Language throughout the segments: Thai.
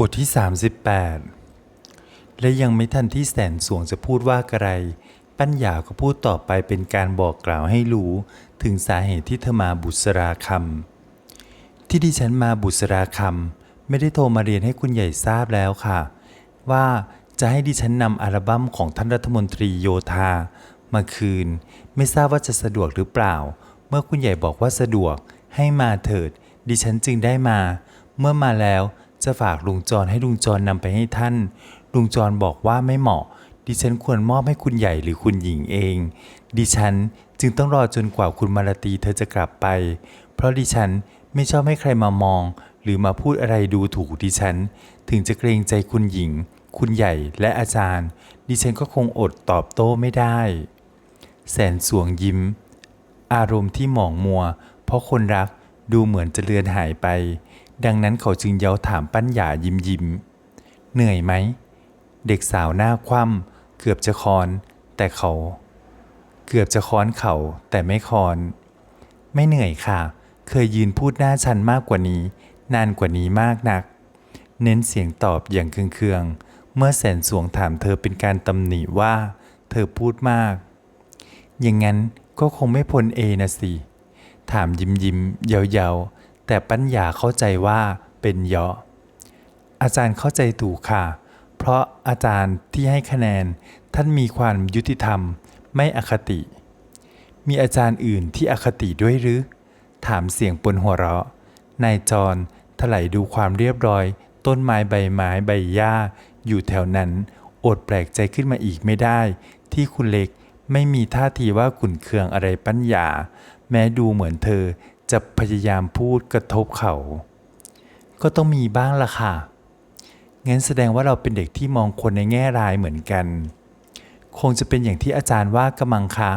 บทที่ 38 และยังไม่ทันที่แสนสวงจะพูดว่าอะไร ปัญญาก็พูดต่อไปเป็นการบอกกล่าวให้รู้ ถึงสาเหตุที่เธอมาบุษราคำที่ดิฉันมาบุษราคำไม่ได้โทรมาเรียนให้คุณใหญ่ทราบแล้วค่ะ ว่าจะให้ดิฉันนำอัลบั้มของท่านรัฐมนตรีโยธา มาคืน ไม่ทราบว่าจะสะดวกหรือเปล่า เมื่อคุณใหญ่บอกว่าสะดวกให้มาเถิด ดิฉันจึงได้มา เมื่อมาแล้ว จะฝากลุงจรให้ลุงจรนำไปให้ท่าน ลุงจรบอกว่าไม่เหมาะ ดิฉันควรมอบให้คุณใหญ่หรือคุณหญิงเอง ดิฉันจึงต้องรอจนกว่าคุณมาลาตีเธอจะกลับไป เพราะดิฉันไม่ชอบให้ใครมามอง หรือมาพูดอะไรดูถูกดิฉัน ถึงจะเกรงใจคุณหญิง คุณใหญ่และอาจารย์ ดิฉันก็คงอดตอบโต้ไม่ได้ แสนสวงยิ้ม อารมณ์ที่หมองมัว เพราะคนรักดูเหมือนจะเลือนหายไป ดังนั้นเขาจึงเย้าถามปัญญายิ้มยิ้ม เหนื่อยไหม เด็กสาวหน้าคว่ำเกือบจะคอน แต่เขา เกือบจะค้อนเขาแต่ไม่คอน ไม่เหนื่อยค่ะ เคยยืนพูดหน้าชันมากกว่านี้ นานกว่านี้มากนัก เน้นเสียงตอบอย่างเคืองๆ เมื่อแสนสวงถามเธอเป็นการตำหนิว่า เธอพูดมาก อย่างนั้นก็คงไม่พ้นเอนะสิ ถามยิ้มยิ้มๆเยา แต่ปัญญาเข้าใจว่าเป็นเยาะ อาจารย์เข้าใจถูกค่ะ เพราะอาจารย์ที่ให้คะแนนท่านมีความยุติธรรมไม่อคติ มีอาจารย์อื่นที่อคติด้วยหรือ ถามเสียงปนหัวเราะ นายจรถลายดูความเรียบร้อย ต้นไม้ใบไม้ใบหญ้า อยู่แถวนั้น อดแปลกใจขึ้นมาอีกไม่ได้ ที่คุณเล็กไม่มีท่าทีว่าขุนเคืองอะไรปัญญา แม้ดูเหมือนเธอ จะพยายามพูดกระทบเขา ก็ต้องมีบ้างละค่ะ งั้นแสดงว่าเราเป็นเด็กที่มองคนในแง่ร้ายเหมือนกัน คงจะเป็นอย่างที่อาจารย์ว่ากำมังคะ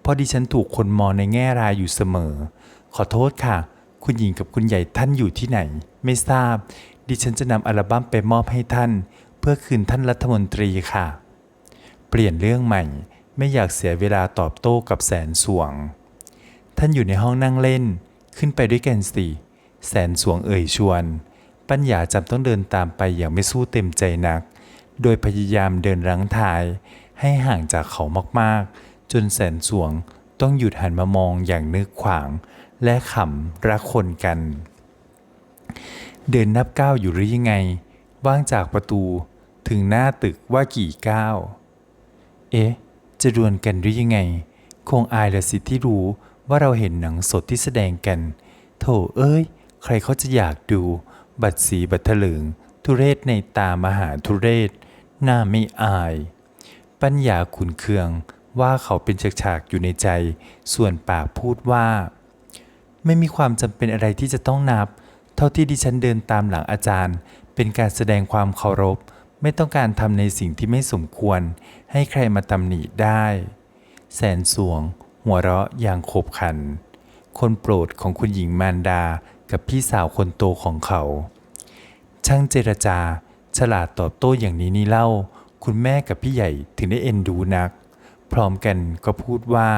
เพราะดิฉันถูกคนมองในแง่ร้ายอยู่เสมอ ขอโทษค่ะ คุณหญิงกับคุณใหญ่ท่านอยู่ที่ไหน ไม่ทราบ ดิฉันจะนำอัลบั้มไปมอบให้ท่าน เพื่อคืนท่านรัฐมนตรีค่ะ เปลี่ยนเรื่องใหม่ ไม่อยากเสียเวลาตอบโต้กับแสนสวง ท่านอยู่ในห้องนั่งเล่น ขึ้นไปด้วยกันสิแสนสวงเอ่ยชวน ปัญญาจำต้องเดินตามไปอย่างไม่สู้เต็มใจนัก โดยพยายามเดินรั้งทาย ให้ห่างจากเขามากๆ จนแสนสวงต้องหยุดหันมามองอย่างนึกขวาง และขำรักคนกัน เดินนับก้าวอยู่หรือยังไง ว่างจากประตูถึงหน้าตึกว่ากี่ก้าว เอ๊ะ จะดวลกันหรือยังไง คงอายละสิที่รู้ ว่าเราเห็นหนังสดที่แสดงกัน โถเอ้ย ใครเขาจะอยากดู บัตรสีบัตรถลึงทุเรศในตามหาทุเรศ หน้าไม่อาย ปัญญาขุนเคืองว่าเขาเป็นฉากๆอยู่ในใจ ส่วนปากพูดว่า ไม่มีความจำเป็นอะไรที่จะต้องนับ เท่าที่ดิฉันเดินตามหลังอาจารย์ เป็นการแสดงความเคารพ ไม่ต้องการทำในสิ่งที่ไม่สมควร ให้ใครมาตำหนิได้ แสนสวง หัวเราะอย่างขบขัน คนโปรดของคุณหญิงมารดากับพี่สาวคนโตของเขา ช่างเจรจา ฉลาดตอบโต้อย่างนี้นี่เล่า คุณแม่กับพี่ใหญ่ถึงได้เอ็นดูนัก พร้อมกันก็พูดว่า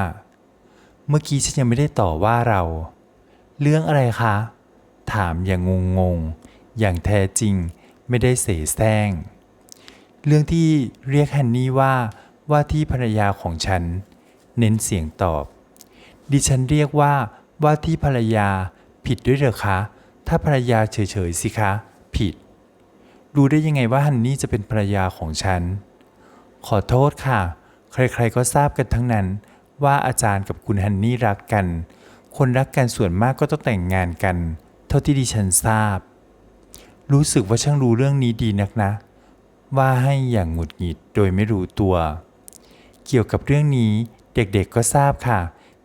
เมื่อกี้ฉันยังไม่ได้ต่อว่าเรา เรื่องอะไรคะ ถามอย่างงงงๆอย่างแท้จริงไม่ได้เสแสร้ง เรื่องที่เรียกฮันนี่ว่าว่าที่ภรรยาของฉัน เน้นเสียงตอบ ดิฉันเรียกว่าว่าที่ภรรยาผิดด้วยเหรอคะ ถ้าภรรยาเฉยๆสิคะ ผิด รู้ได้ยังไงว่าฮันนี่จะเป็นภรรยาของฉัน ขอโทษค่ะ ใครๆก็ทราบกันทั้งนั้น ว่าอาจารย์กับคุณฮันนี่รักกัน คนรักกันส่วนมากก็ต้องแต่งงานกัน เท่าที่ดิฉันทราบ รู้สึกว่าช่างรู้เรื่องนี้ดีนักนะ ว่าให้อย่างหงุดหงิดโดยไม่รู้ตัว เกี่ยวกับเรื่องนี้ เด็กๆก็ทราบค่ะ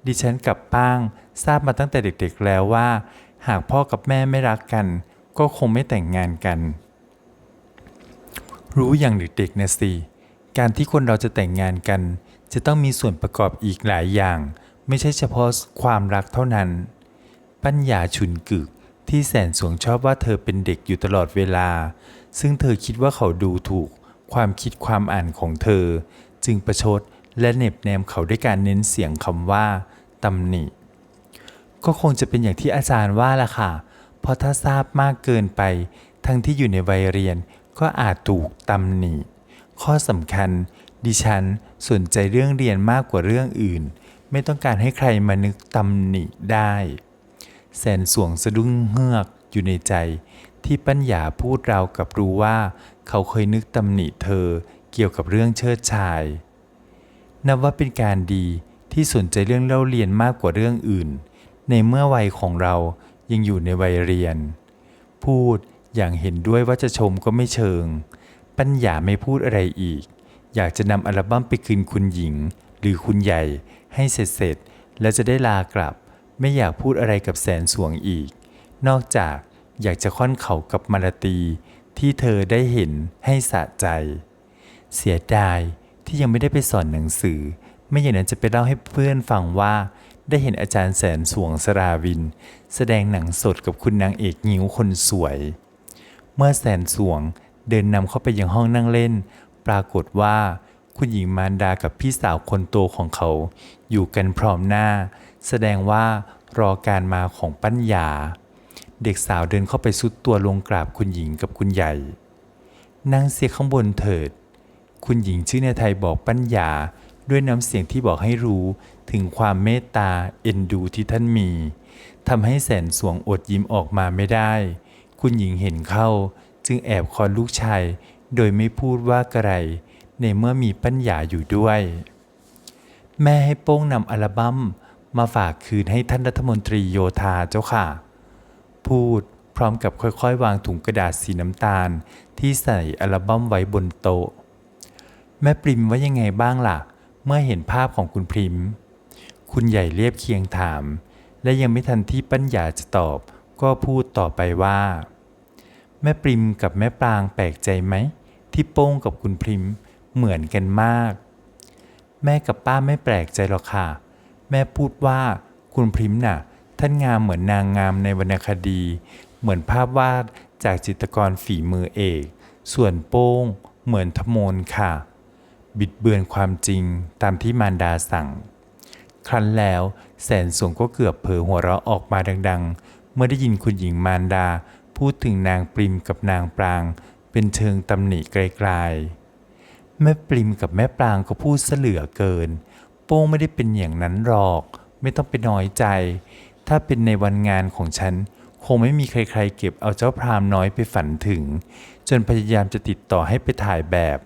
ดิฉันกับป้างทราบมาตั้งแต่เด็กๆแล้วว่า หากพ่อกับแม่ไม่รักกัน ก็คงไม่แต่งงานกัน รู้อย่างเด็กๆนะสิ การที่คนเราจะแต่งงานกัน จะต้องมีส่วนประกอบอีกหลายอย่าง ไม่ใช่เฉพาะความรักเท่านั้น ปัญญาฉุนกึกที่แสนสวงชอบว่าเธอเป็นเด็กอยู่ตลอดเวลา ซึ่งเธอคิดว่าเขาดูถูก ความคิดความอ่านของเธอ จึงประชด และเหน็บแนมเขาด้วยการเน้นเสียงคำว่าตำหนิ ก็คงจะเป็นอย่างที่อาจารย์ว่าล่ะค่ะ เพราะถ้าทราบมากเกินไป ทั้งที่อยู่ในวัยเรียนก็อาจถูกตำหนิ ข้อสำคัญ ดิฉันสนใจเรื่องเรียนมากกว่าเรื่องอื่น ไม่ต้องการให้ใครมานึกตำหนิได้ แสนสวงสะดุ้งเฮือกอยู่ในใจ ที่ปัญญาพูดเราวกับรู้ว่า เขาเคยนึกตำหนิเธอเกี่ยวกับเรื่องเชิดชาย นับว่าเป็นการดีที่สนใจเรื่องเล่าเรียนมากกว่าเรื่องอื่น ในเมื่อวัยของเรายังอยู่ในวัยเรียน พูดอย่างเห็นด้วยว่าจะชมก็ไม่เชิง ปัญญาไม่พูดอะไรอีก อยากจะนำอัลบั้มไปคืนคุณหญิง หรือคุณใหญ่ให้เสร็จเสร็จแล้วจะได้ลากลับ ไม่อยากพูดอะไรกับแสนสวงอีก นอกจากอยากจะค่อนเขากับมาลตีที่เธอได้เห็นให้สะใจ เสียดาย ที่ยังไม่ได้ไปสอนหนังสือ ไม่อย่างนั้นจะไปเล่าให้เพื่อนฟังว่า ได้เห็นอาจารย์แสนสวงสราวิน แสดงหนังสดกับคุณนางเอกงิ้วคนสวย เมื่อแสนสวงเดินนำเข้าไปยังห้องนั่งเล่น ปรากฏว่า คุณหญิงมารดากับพี่สาวคนโตของเขา อยู่กันพร้อมหน้า แสดงว่ารอการมาของปัญญา เด็กสาวเดินเข้าไปสุดตัวลงกราบคุณหญิงกับคุณใหญ่นั่งเสียข้างบนเถิด คุณหญิงชื่อในไทยบอกปัญญา ด้วยน้ำเสียงที่บอกให้รู้ถึงความเมตตาเอ็นดูที่ท่านมีทำให้แสนสวงอดยิ้มออกมาไม่ได้ คุณหญิงเห็นเข้า จึงแอบคอนลูกชาย โดยไม่พูดว่าไกระไรในเมื่อมีปัญญาอยู่ด้วย แม่ให้โป้งนำอัลบั้มมาฝากคืนให้ท่านรัฐมนตรีโยธาเจ้าค่ะ พูดพร้อมกับค่อยๆ วางถุงกระดาษสีน้ำตาล ที่ใส่อัลบั้มไว้บนโต๊ะ แม่ปริมว่ายังไงบ้างล่ะ เมื่อเห็นภาพของคุณพริม คุณใหญ่เรียบเคียงถาม และยังไม่ทันที่ปัญญาจะตอบ ก็พูดต่อไปว่า แม่ปริมกับแม่ปรางแปลกใจไหม ที่โป้งกับคุณพริมเหมือนกันมาก แม่กับป้าไม่แปลกใจหรอกค่ะ แม่พูดว่าคุณพริมน่ะ ท่านงามเหมือนนางงามในวรรณคดี เหมือนภาพวาดจากจิตรกรฝีมือเอก ส่วนโป้งเหมือนทมนค่ะ บิดเบือนความจริงตามที่มารดาสั่ง ครั้นแล้วแสนสวงก็เกือบเผลอหัวเราะออกมาดัง ๆ เมื่อได้ยินคุณหญิงมารดาพูดถึงนางปริมกับนางปราง เป็นเชิงตำหนิไกลๆ แม่ปริมกับแม่ปรางก็พูดเสลือเกิน โป้งไม่ได้เป็นอย่างนั้นหรอก ไม่ต้องไปน้อยใจ ถ้าเป็นในวันงานของฉันคงไม่มีใครๆเก็บเอาเจ้าพรามน้อยไปฝันถึง จนพยายามจะติดต่อให้ไปถ่ายแบบ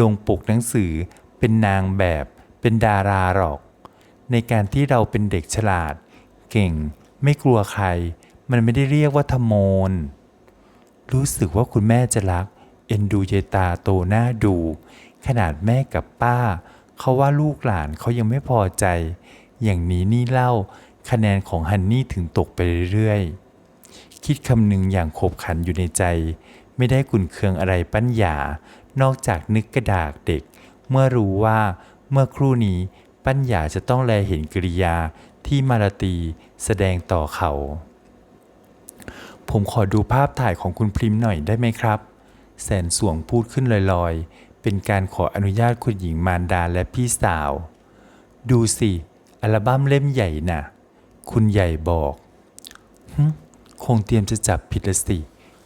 ลงปกหนังสือ เป็นนางแบบ เป็นดาราหรอก ในการที่เราเป็นเด็กฉลาด เก่ง ไม่กลัวใคร มันไม่ได้เรียกว่าทมน รู้สึกว่าคุณแม่จะรัก เอ็นดูเยตาโตหน้าดู ขนาดแม่กับป้า เขาว่าลูกหลานเขายังไม่พอใจ อย่างนี้นี่เล่า คะแนนของฮันนี่ถึงตกไปเรื่อยๆ คิดคำหนึ่งอย่างขบขันอยู่ในใจ ไม่ได้กุนเคืองอะไรปัญญา นอกจากนึกกระดากเด็ก เมื่อรู้ว่าเมื่อครู่นี้ปัญญาจะต้องแลเห็นกริยาที่มาลาตีแสดงต่อเขา ผมขอดูภาพถ่ายของคุณพริมหน่อยได้ไหมครับ แสนสวงพูดขึ้นลอยๆ เป็นการขออนุญาตคุณหญิงมารดาและพี่สาว ดูสิ อัลบั้มเล่มใหญ่น่ะ คุณใหญ่บอกคงเตรียมจะจับผิดละสิ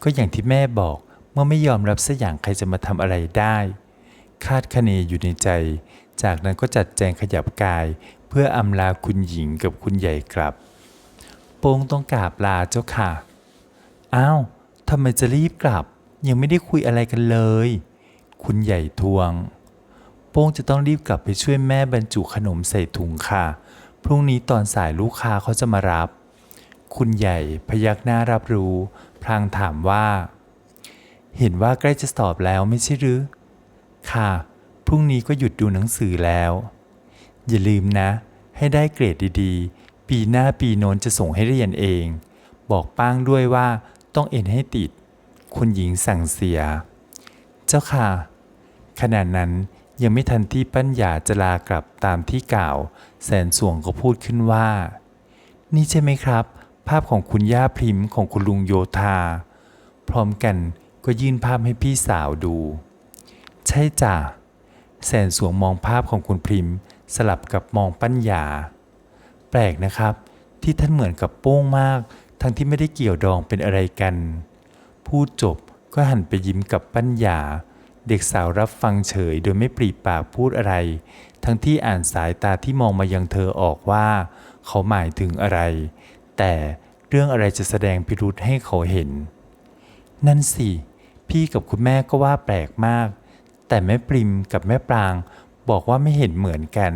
ก็อย่างที่แม่บอก เมื่อไม่ยอมรับสักอย่างใครจะมาทำอะไรได้ คาดคะเนอยู่ในใจ จากนั้นก็จัดแจงขยับกาย เพื่ออำลาคุณหญิงกับคุณใหญ่กลับ โป้งต้องกราบลาเจ้าค่ะ อ้าวทำไมจะรีบกลับ ยังไม่ได้คุยอะไรกันเลย คุณใหญ่ทวง โป้งจะต้องรีบกลับไปช่วยแม่บรรจุขนมใส่ถุงค่ะ พรุ่งนี้ตอนสายลูกค้าเขาจะมารับ คุณใหญ่พยักหน้ารับรู้ พลางถามว่า เห็นว่าใกล้จะสอบแล้วไม่ใช่หรือ ค่ะ พรุ่งนี้ก็หยุดดูหนังสือแล้ว อย่าลืมนะ ให้ได้เกรดดีๆ ปีหน้าปีโน้นจะส่งให้เรียนเอง บอกป้างด้วยว่าต้องเอ็นให้ติด คุณหญิงสั่งเสีย เจ้าค่ะ ขณะนั้นยังไม่ทันที่ปัญญาจะลากลับตามที่กล่าว แสนสวงก็พูดขึ้นว่า นี่ใช่ไหมครับ ภาพของคุณย่าพริมของคุณลุงโยธา พร้อมกัน ก็ยื่นภาพให้พี่สาวดู ใช่จ้ะแสนสวงมองภาพของคุณพริมสลับกับมองปัญญา แปลกนะครับ ที่ท่านเหมือนกับโป้งมาก ทั้งที่ไม่ได้เกี่ยวดองเป็นอะไรกัน พูดจบก็หันไปยิ้มกับปัญญา เด็กสาวรับฟังเฉยโดยไม่ปรีปากพูดอะไร ทั้งที่อ่านสายตาที่มองมายังเธอออกว่า เขาหมายถึงอะไร แต่เรื่องอะไรจะแสดงพิรุษให้เขาเห็น นั่นสิ พี่กับคุณแม่ก็ว่าแปลกมาก แต่แม่ปริมกับแม่ปรางบอกว่าไม่เห็นเหมือนกัน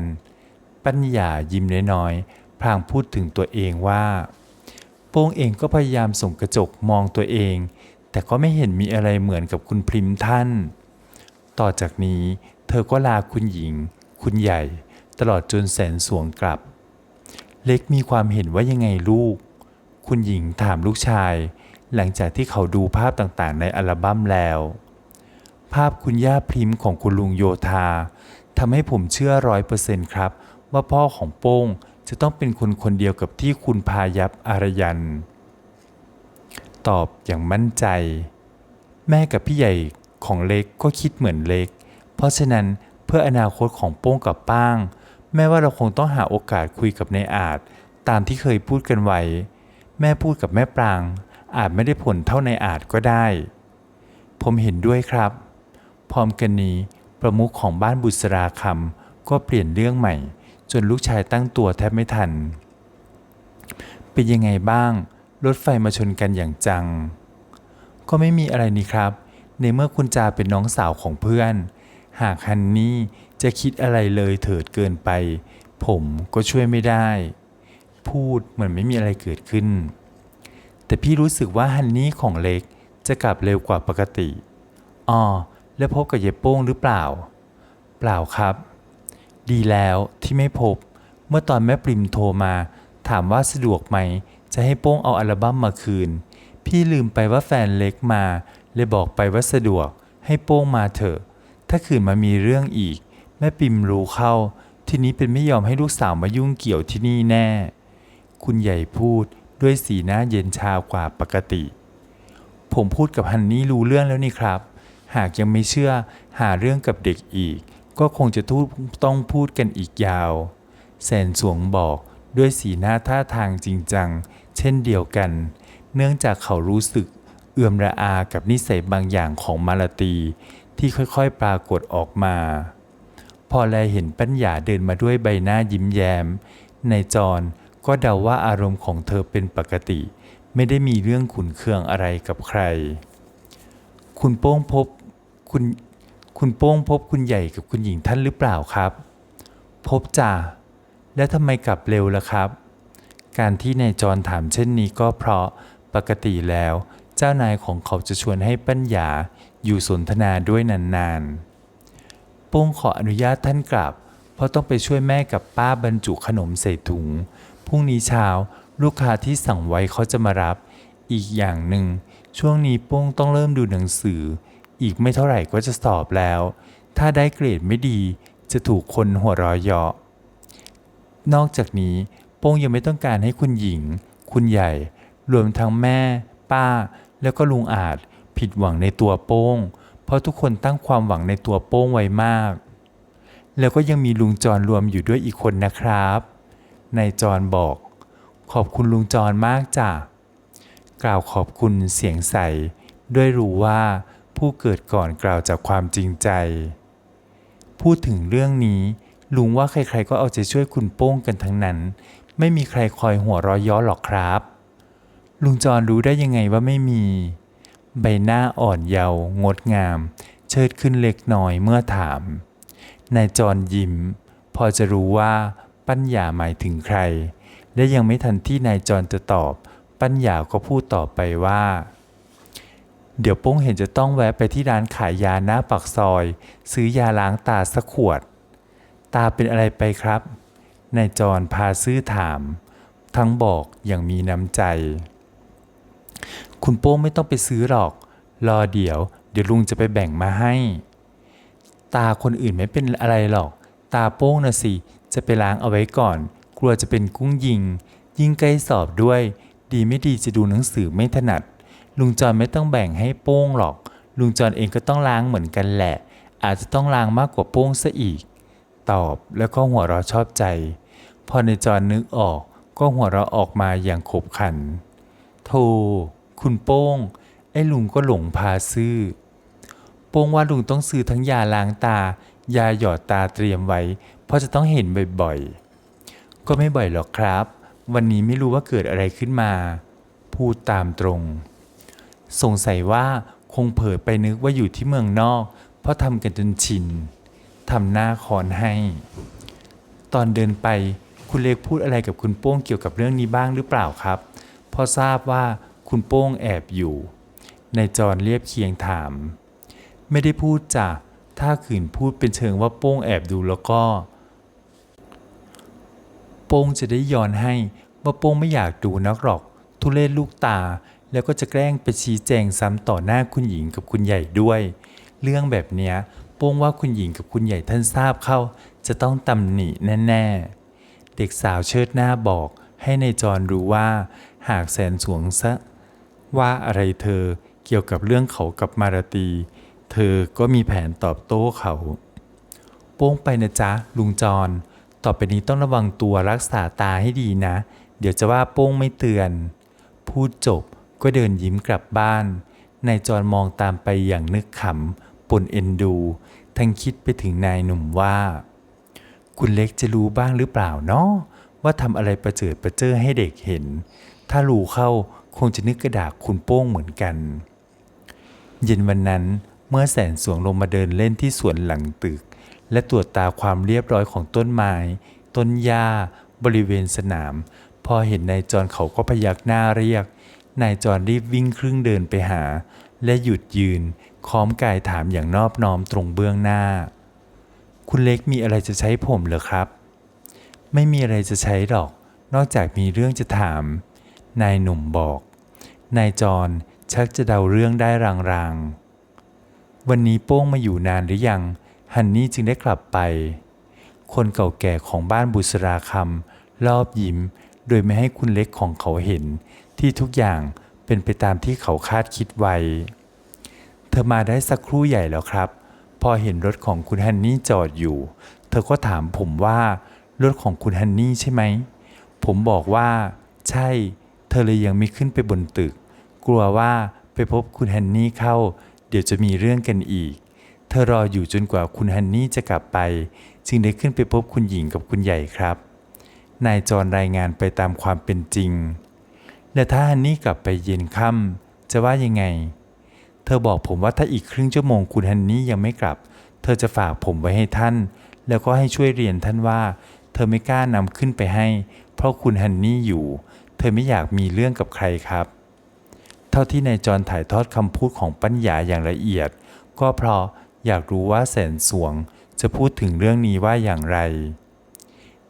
ปัญญายิ้มน้อยๆพลางพูดถึงตัวเองว่า โป้งเองก็พยายามส่งกระจกมองตัวเอง แต่ก็ไม่เห็นมีอะไรเหมือนกับคุณพริมท่าน ต่อจากนี้เธอก็ลาคุณหญิง คุณใหญ่ ตลอดจนแสนสวงกลับ เล็กมีความเห็นว่ายังไงลูก คุณหญิงถามลูกชาย หลังจากที่เขาดูภาพต่างๆ ในอัลบั้มแล้ว ภาพคุณย่าพริมของคุณลุงโยธาทำให้ผมเชื่อร้อยเปอร์เซ็นต์ครับ ว่าพ่อของโป้งจะต้องเป็นคนคนเดียวกับที่คุณพายับอารยัน ตอบอย่างมั่นใจ แม่กับพี่ใหญ่ของเล็กก็คิดเหมือนเล็ก เพราะฉะนั้นเพื่ออนาคตของโป้งกับป้าง แม่ว่าเราคงต้องหาโอกาสคุยกับนายอาจ ตามที่เคยพูดกันไว้ แม่พูดกับแม่ปราง อาจไม่ได้ผลเท่าในอาจก็ได้ ผมเห็นด้วยครับ พร้อมกันนี้ประมุขของบ้านบุษราคำก็เปลี่ยนเรื่องใหม่ จนลูกชายตั้งตัวแทบไม่ทัน เป็นยังไงบ้าง รถไฟมาชนกันอย่างจัง ก็ไม่มีอะไรนี่ครับ ในเมื่อคุณจาเป็นน้องสาวของเพื่อน หากฮันนี่จะคิดอะไรเลยเถิดเกินไป ผมก็ช่วยไม่ได้ พูดเหมือนไม่มีอะไรเกิดขึ้น แต่พี่รู้สึกว่าฮันนี่ของเล็กจะกลับเร็วกว่าปกติอ๋อแล้วพบกับเยโป้งหรือเปล่า เปล่าครับ ดีแล้วที่ไม่พบ เมื่อตอนแม่ปริมโทรมา ถามว่าสะดวกไหม จะให้โป้งเอาอัลบั้มมาคืน พี่ลืมไปว่าแฟนเล็กมา เลยบอกไปว่าสะดวก ให้โป้งมาเถอะ ถ้าคืนมามีเรื่องอีก แม่ปิมรู้เข้า ทีนี้เป็นไม่ยอมให้ลูกสาวมายุ่งเกี่ยวที่นี่แน่ คุณใหญ่พูด ด้วยสีหน้าเย็นชากว่าปกติ ผมพูดกับฮันนี่รู้เรื่องแล้วนี่ครับ หากยังไม่เชื่อหาเรื่องกับเด็กอีก ก็คงจะทูต้องพูดกันอีกยาวแสนสวงบอกด้วยสีหน้าท่าทางจริงจัง เช่นเดียวกัน เนื่องจากเขารู้สึกเอื่อมระอากับนิสัยบางอย่างของมาลาตี ที่ค่อยๆปรากฏออกมา พอแลเห็นปัญญาเดินมาด้วยใบหน้ายิ้มแย้ม ในจร ก็เดาว่าอารมณ์ของเธอเป็นปกติ ไม่ได้มีเรื่องขุนเคืองอะไรกับใคร คุณโป้งพบคุณคุณโป้งพบคุณใหญ่กับคุณหญิงท่านหรือเปล่าครับ พบจ่าแล้วทำไมกลับเร็วล่ะครับ การที่นายจรถามเช่นนี้ก็เพราะปกติแล้ว เจ้านายของเขาจะชวนให้ปัญญาอยู่สนทนาด้วยนานๆ โป้งขออนุญาตท่านกลับ เพราะต้องไปช่วยแม่กับป้าบรรจุขนมใส่ถุง พรุ่งนี้เช้าลูกค้าที่สั่งไว้เขาจะมารับ อีกอย่างหนึ่ง ช่วงนี้โป้งต้องเริ่มดูหนังสือ อีกไม่เท่าไหร่ก็จะสอบแล้ว ถ้าได้เกรดไม่ดี จะถูกคนหัวเร้อยเยาะนอกจากนี้โป้งยังไม่ต้องการให้คุณหญิง คุณใหญ่ รวมทั้งแม่ ป้า แล้วก็ลุงอาจผิดหวังในตัวโป้ง เพราะทุกคนตั้งความหวังในตัวโป้งไว้มาก แล้วก็ยังมีลุงจรรวมอยู่ด้วยอีกคนนะครับ นายจรบอก ขอบคุณลุงจรมากจ้ะ กล่าวขอบคุณเสียงใส ด้วยรู้ว่าผู้เกิดก่อนกล่าวจากความจริงใจ พูดถึงเรื่องนี้ลุงว่าใครๆก็เอาใจช่วยคุณโป้งกันทั้งนั้น ไม่มีใครคอยหัวเร้อยย้อหรอกครับ ลุงจรรู้ได้ยังไงว่าไม่มี ใบหน้าอ่อนเยาว์งดงาม เชิดขึ้นเล็กน้อยเมื่อถามนายจรยิ้ม พอจะรู้ว่า ปัญญาหมายถึงใคร และยังไม่ทันที่นายจรจะตอบ ปัญญาก็พูดต่อไปว่า เดี๋ยวโป้งเห็นจะต้องแวะไปที่ร้านขายยาหน้าปากซอย ซื้อยาล้างตาสักขวด ตาเป็นอะไรไปครับนายจรพาซื้อถาม ทั้งบอกอย่างมีน้ำใจ คุณโป้งไม่ต้องไปซื้อหรอก รอเดี๋ยว เดี๋ยวลุงจะไปแบ่งมาให้ ตาคนอื่นไม่เป็นอะไรหรอก ตาโป้งนะสิ จะไปล้างเอาไว้ก่อน กลัวจะเป็นกุ้งยิง ยิ่งใกล้สอบด้วย ดีไม่ดีจะดูหนังสือไม่ถนัด ลุงจรไม่ต้องแบ่งให้โป้งหรอก ลุงจรเองก็ต้องล้างเหมือนกันแหละ อาจจะต้องล้างมากกว่าโป้งซะอีก ตอบแล้วก็หัวเราะชอบใจ พอในจรนึกออกก็หัวเราะออกมาอย่างขบขันโธ่คุณโป้ง ไอ้ลุงก็หลงพาซื้อ โป้งว่าลุงต้องซื้อทั้งยาล้างตา ยาหยอดตาเตรียมไว้ เพราะจะต้องเห็นบ่อยๆ ก็ไม่บ่อยหรอกครับ วันนี้ไม่รู้ว่าเกิดอะไรขึ้นมา พูดตามตรง สงสัยว่าคงเผลอไปนึกว่าอยู่ที่เมืองนอก เพราะทำกันจนชินทำหน้าคอนให้ ตอนเดินไปคุณเล็กพูดอะไรกับคุณโป้งเกี่ยวกับเรื่องนี้บ้างหรือเปล่าครับพราะทราบว่าคุณโป้งแอบอยู่ ในายจรเรียบเคียงถาม ไม่ได้พูดจ้ะถ้าขืนพูดเป็นเชิงว่าโป้งแอบดูแล้วก็ โป้งจะได้ย้อนให้ว่าโป้งไม่อยากดูนักหรอก ทุเลศลูกตา แล้วก็จะแกล้งไปชี้แจงซ้ำต่อหน้าคุณหญิงกับคุณใหญ่ด้วย เรื่องแบบเนี้ยโป้งว่าคุณหญิงกับคุณใหญ่ท่านทราบเข้า จะต้องตำหนิแน่ๆ เด็กสาวเชิดหน้าบอกให้ในายจรรู้ว่า หากแสนสวงซะ ว่าอะไรเธอเกี่ยวกับเรื่องเขากับมาราตี เธอก็มีแผนตอบโต้เขา โป้งไปนะจ๊ะลุงจร ต่อไปนี้ต้องระวังตัวรักษาตาให้ดีนะ เดี๋ยวจะว่าโป้งไม่เตือน พูดจบก็เดินยิ้มกลับบ้าน นายจรมองตามไปอย่างนึกขำปนเอ็นดู ทั้งคิดไปถึงนายหนุ่มว่า คุณเล็กจะรู้บ้างหรือเปล่าเนาะว่าทำอะไรประเจิดประเจ้อให้เด็กเห็น ถ้ารู้เข้าคงจะนึกกระดากคุณโป้งเหมือนกัน เย็นวันนั้นเมื่อแสนสวงลงมาเดินเล่นที่สวนหลังตึก และตรวจตาความเรียบร้อยของต้นไม้ ต้นหญ้า บริเวณสนาม พอเห็นนายจรเขาก็พยักหน้าเรียก นายจรรีบวิ่งครึ่งเดินไปหา และหยุดยืน ค้อมกายถามอย่างนอบน้อมตรงเบื้องหน้า คุณเล็กมีอะไรจะใช้ผมเหรอครับ ไม่มีอะไรจะใช้หรอก นอกจากมีเรื่องจะถาม นายหนุ่มบอก นายจรชักจะเดาเรื่องได้รางๆวันนี้โป้งมาอยู่นานหรือยัง ฮันนี่จึงได้กลับไป คนเก่าแก่ของบ้านบุษราคำรอบยิ้ม โดยไม่ให้คุณเล็กของเขาเห็น ที่ทุกอย่างเป็นไปตามที่เขาคาดคิดไว้ เธอมาได้สักครู่ใหญ่แล้วครับ พอเห็นรถของคุณฮันนี่จอดอยู่ เธอก็ถามผมว่า รถของคุณฮันนี่ใช่ไหม ผมบอกว่า ใช่ เธอเลยยังไม่ขึ้นไปบนตึก กลัวว่าไปพบคุณฮันนี่เข้า เดี๋ยวจะมีเรื่องกันอีก เธอรออยู่จนกว่าคุณฮันนี่จะกลับไป จึงได้ขึ้นไปพบคุณหญิงกับคุณใหญ่ครับ นายจรรายงานไปตามความเป็นจริง และถ้าฮันนี่กลับไปเย็นค่ำจะว่ายังไง เธอบอกผมว่าถ้าอีกครึ่งชั่วโมงคุณฮันนี่ยังไม่กลับ เธอจะฝากผมไว้ให้ท่าน แล้วก็ให้ช่วยเรียนท่านว่า เธอไม่กล้านำขึ้นไปให้ เพราะคุณฮันนี่อยู่ เธอไม่อยากมีเรื่องกับใครครับ เท่าที่นายจรถ่ายทอดคำพูดของปัญญาอย่างละเอียด ก็เพราะ อยากรู้ว่าแสนสวงจะพูดถึงเรื่องนี้ว่าอย่างไร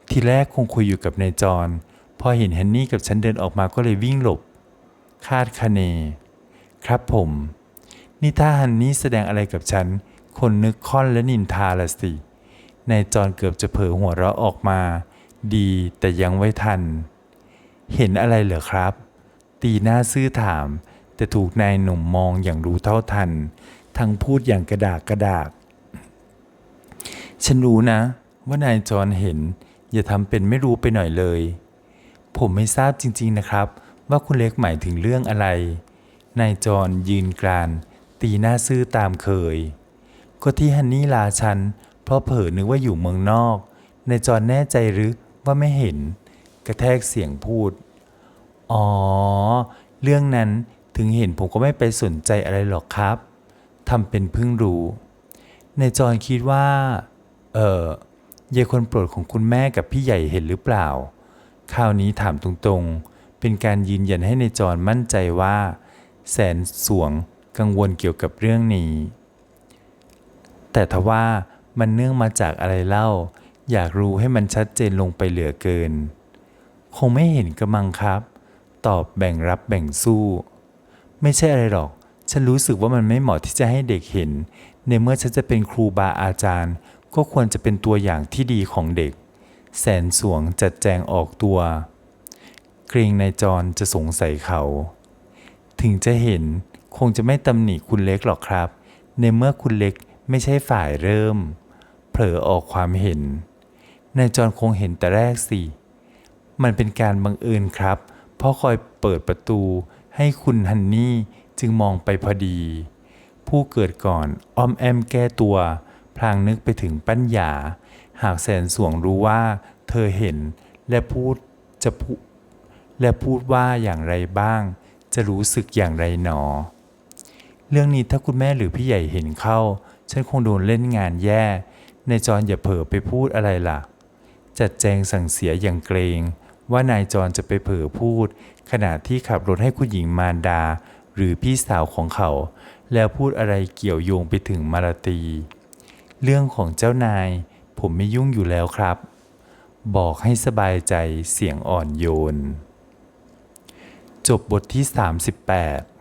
ทีแรกคงคุยอยู่กับนายจร พอเห็นฮันนี่กับฉันเดินออกมาก็เลยวิ่งหลบ คาดคะเน ครับผม นี่ถ้าฮันนี่แสดงอะไรกับฉัน คนนึกค่อนและนินทาละสินายจรเกือบจะเผลอหัวเราะออกมา ดีแต่ยังไว้ทัน เห็นอะไรเหรอครับ ตีหน้าซื่อถาม แต่ถูกนายหนุ่มมองอย่างรู้เท่าทัน ทั้งพูดอย่างกระดากกระดากฉันรู้นะ ว่านายจรเห็น อย่าทำเป็นไม่รู้ไปหน่อยเลย ผมไม่ทราบจริงๆนะครับ ว่าคุณเล็กหมายถึงเรื่องอะไร นายจรยืนกราน ตีหน้าซื่อตามเคย ก็ที่ฮันนี่ลาฉัน เพราะเผลอนึกว่าอยู่เมืองนอก นายจรแน่ใจหรือว่าไม่เห็น กระแทกเสียงพูด อ๋อ เรื่องนั้นถึงเห็นผมก็ไม่ไปสนใจอะไรหรอกครับ ทำเป็นเพิ่งรู้นายจรคิดว่า เออยายคนโปรดของคุณแม่กับพี่ใหญ่เห็นหรือเปล่า คราวนี้ถามตรงๆ เป็นการยืนยันให้ในายจรมั่นใจว่า แสนสวงกังวลเกี่ยวกับเรื่องนี้ แต่ทว่ามันเนื่องมาจากอะไรเล่า อยากรู้ให้มันชัดเจนลงไปเหลือเกิน คงไม่เห็นกระมังครับ ตอบแบ่งรับแบ่งสู้ ไม่ใช่อะไรหรอก ฉันรู้สึกว่ามันไม่เหมาะที่จะให้เด็กเห็น ในเมื่อฉันจะเป็นครูบาอาจารย์ ก็ควรจะเป็นตัวอย่างที่ดีของเด็ก แสนสวงจัดแจงออกตัว เกรงนายจรจะสงสัยเขา ถึงจะเห็นคงจะไม่ตำหนิคุณเล็กหรอกครับ ในเมื่อคุณเล็กไม่ใช่ฝ่ายเริ่ม เผลอออกความเห็น นายจรคงเห็นแต่แรกสิ มันเป็นการบังเอิญครับ เพราะคอยเปิดประตูให้คุณฮันนี่ จึงมองไปพอดี ผู้เกิดก่อนอ้อมแอมแก้ตัว พลางนึกไปถึงปัญญา หากแสนสวงรู้ว่า เธอเห็นและพูดจะพูดและพูดว่าอย่างไรบ้าง จะรู้สึกอย่างไรหนอ เรื่องนี้ถ้าคุณแม่หรือพี่ใหญ่เห็นเข้า ฉันคงโดนเล่นงานแย่ในจอนอย่าเผลอไปพูดอะไรล่ะ จัดแจงสั่งเสียอย่างเกรง ว่านายจรจะไปเผลอพูด ขณะที่ขับรถให้คุณหญิงมารดา หรือพี่สาวของเขา แล้วพูดอะไรเกี่ยวโยงไปถึงมาราตี เรื่องของเจ้านายผมไม่ยุ่งอยู่แล้วครับ บอกให้สบายใจเสียงอ่อนโยน จบบทที่ 38